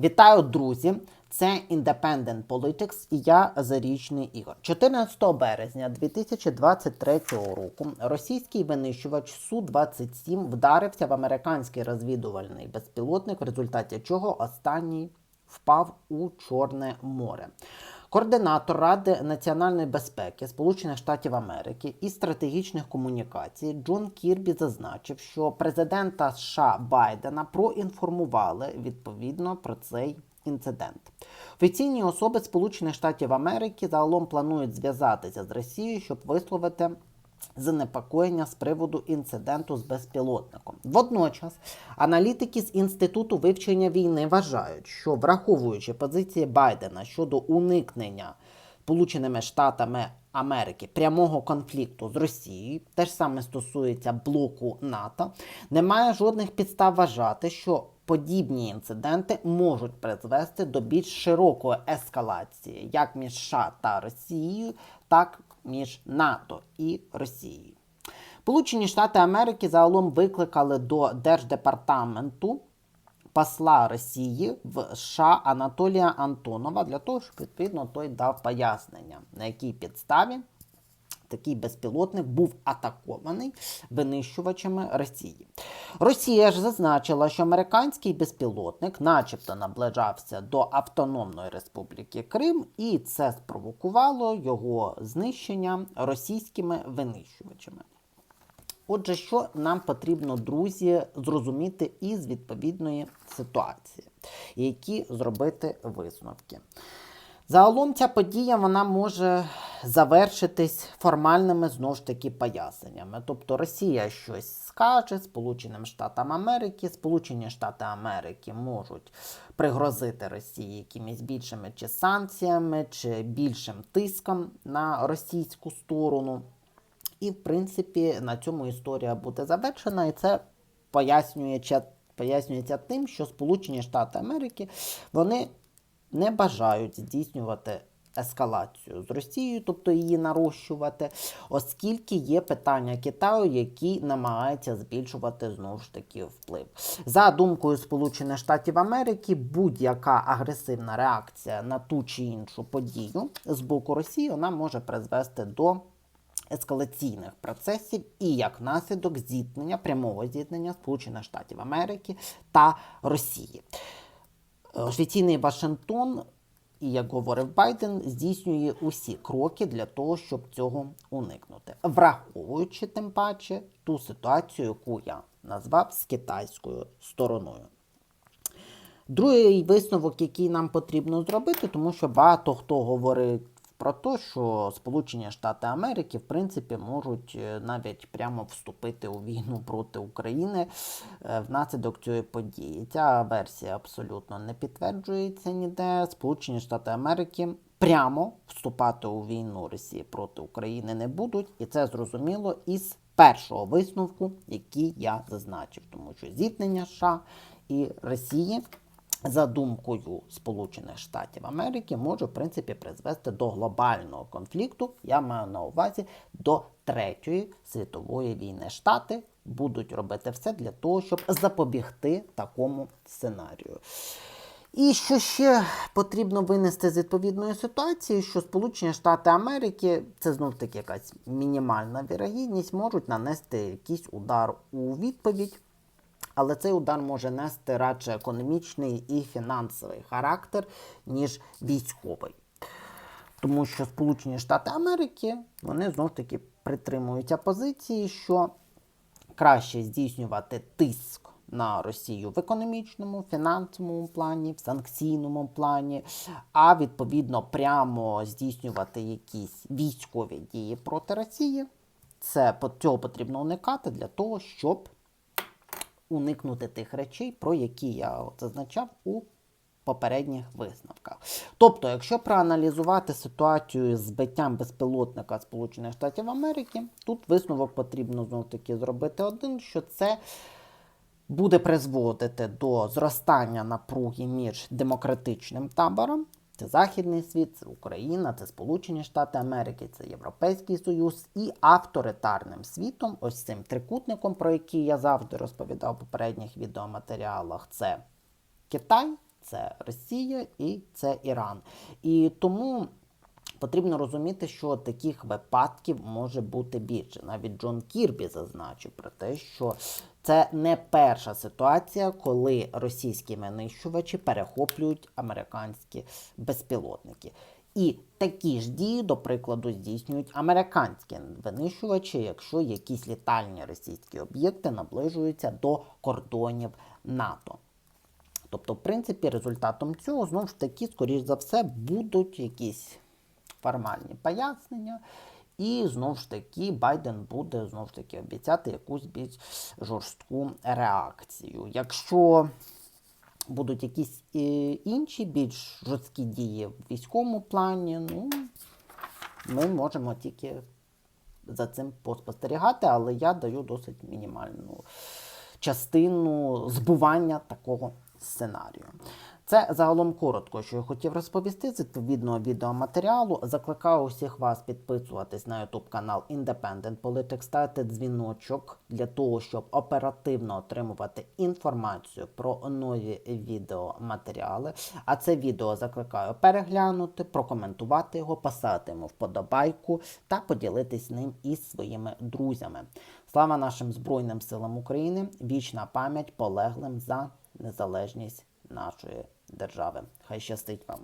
Вітаю, друзі! Це Independent Politics і я Зарічний Ігор. 14 березня 2023 року російський винищувач Су-27 вдарився в американський розвідувальний безпілотник, в результаті чого останній впав у Чорне море. Координатор Ради національної безпеки Сполучених Штатів Америки і стратегічних комунікацій Джон Кірбі зазначив, що президента США Байдена проінформували відповідно про цей інцидент. Офіційні особи Сполучених Штатів Америки загалом планують зв'язатися з Росією, щоб висловити занепокоєння з приводу інциденту з безпілотником. Водночас аналітики з інституту вивчення війни вважають, що враховуючи позиції Байдена щодо уникнення Сполученими Штатами Америки прямого конфлікту з Росією, те ж саме стосується блоку НАТО, немає жодних підстав вважати, що подібні інциденти можуть призвести до більш широкої ескалації як між США та Росією, так між НАТО і Росією. Сполучені Штати Америки загалом викликали до Держдепартаменту посла Росії в США Анатолія Антонова для того, щоб відповідно той дав пояснення, на якій підставі такий безпілотник був атакований винищувачами Росії. Росія ж зазначила, що американський безпілотник, начебто, наближався до Автономної Республіки Крим, і це спровокувало його знищення російськими винищувачами. Отже, що нам потрібно, друзі, зрозуміти із відповідної ситуації, які зробити висновки. Загалом ця подія вона може завершитись формальними знову ж таки поясненнями. Тобто Росія щось скаже Сполученим Штатам Америки, Сполучені Штати Америки можуть пригрозити Росії якимись більшими чи санкціями, чи більшим тиском на російську сторону. І, в принципі, на цьому історія буде завершена, і це пояснюється, пояснюється тим, що Сполучені Штати Америки вони не бажають здійснювати ескалацію з Росією, тобто її нарощувати, оскільки є питання Китаю, який намагається збільшувати знову ж таки вплив. За думкою Сполучених Штатів Америки, будь-яка агресивна реакція на ту чи іншу подію з боку Росії вона може призвести до ескалаційних процесів і як наслідок зіткнення, прямого зіткнення Сполучених Штатів Америки та Росії. Офіційний Вашингтон, і як говорив Байден, здійснює усі кроки для того, щоб цього уникнути, враховуючи тим паче ту ситуацію, яку я назвав з китайською стороною. Другий висновок, який нам потрібно зробити, тому що багато хто говорить про те, що Сполучені Штати Америки в принципі можуть е, навіть прямо вступити у війну проти України е, внаслідок цієї події. Ця версія абсолютно не підтверджується ніде. Сполучені Штати Америки прямо вступати у війну Росії проти України не будуть, і це зрозуміло із першого висновку, який я зазначив, тому що зіткнення США і Росії за думкою Сполучених Штатів Америки, може в принципі призвести до глобального конфлікту. Я маю на увазі до Третьої світової війни. Штати будуть робити все для того, щоб запобігти такому сценарію. І що ще потрібно винести з відповідної ситуації, що Сполучені Штати Америки, це знов таки якась мінімальна вірогідність, можуть нанести якийсь удар у відповідь. Але цей удар може нести радше економічний і фінансовий характер, ніж військовий. Тому що Сполучені Штати Америки вони знов таки притримуються позиції, що краще здійснювати тиск на Росію в економічному, фінансовому плані, в санкційному плані, а відповідно прямо здійснювати якісь військові дії проти Росії. Це цього потрібно уникати для того, щоб уникнути тих речей, про які я зазначав у попередніх висновках. Тобто, якщо проаналізувати ситуацію з збиттям безпілотника Сполучених Штатів Америки, тут висновок потрібно знов таки зробити один, що це буде призводити до зростання напруги між демократичним табором. Це Західний світ, це Україна, це Сполучені Штати Америки, це Європейський Союз і авторитарним світом, ось цим трикутником, про який я завжди розповідав в попередніх відеоматеріалах, це Китай, це Росія і це Іран. І тому. Потрібно розуміти, що таких випадків може бути більше. Навіть Джон Кірбі зазначив про те, що це не перша ситуація, коли російські винищувачі перехоплюють американські безпілотники. І такі ж дії, до прикладу, здійснюють американські винищувачі, якщо якісь літальні російські об'єкти наближуються до кордонів НАТО. Тобто, в принципі, результатом цього знову ж таки, скоріш за все, будуть якісь формальні пояснення. І знову ж таки Байден буде знову ж таки обіцяти якусь більш жорстку реакцію. Якщо будуть якісь е, інші більш жорсткі дії в військовому плані, ну ми можемо тільки за цим поспостерігати, але я даю досить мінімальну частину збування такого сценарію. Це загалом коротко, що я хотів розповісти з відповідного відеоматеріалу. Закликаю усіх вас підписуватись на YouTube канал Independent Politics, ставити дзвіночок для того, щоб оперативно отримувати інформацію про нові відеоматеріали. А це відео закликаю переглянути, прокоментувати його, поставити йому вподобайку та поділитись ним із своїми друзями. Слава нашим Збройним силам України! Вічна пам'ять полеглим за незалежність нашої держави. Хай щастить вам!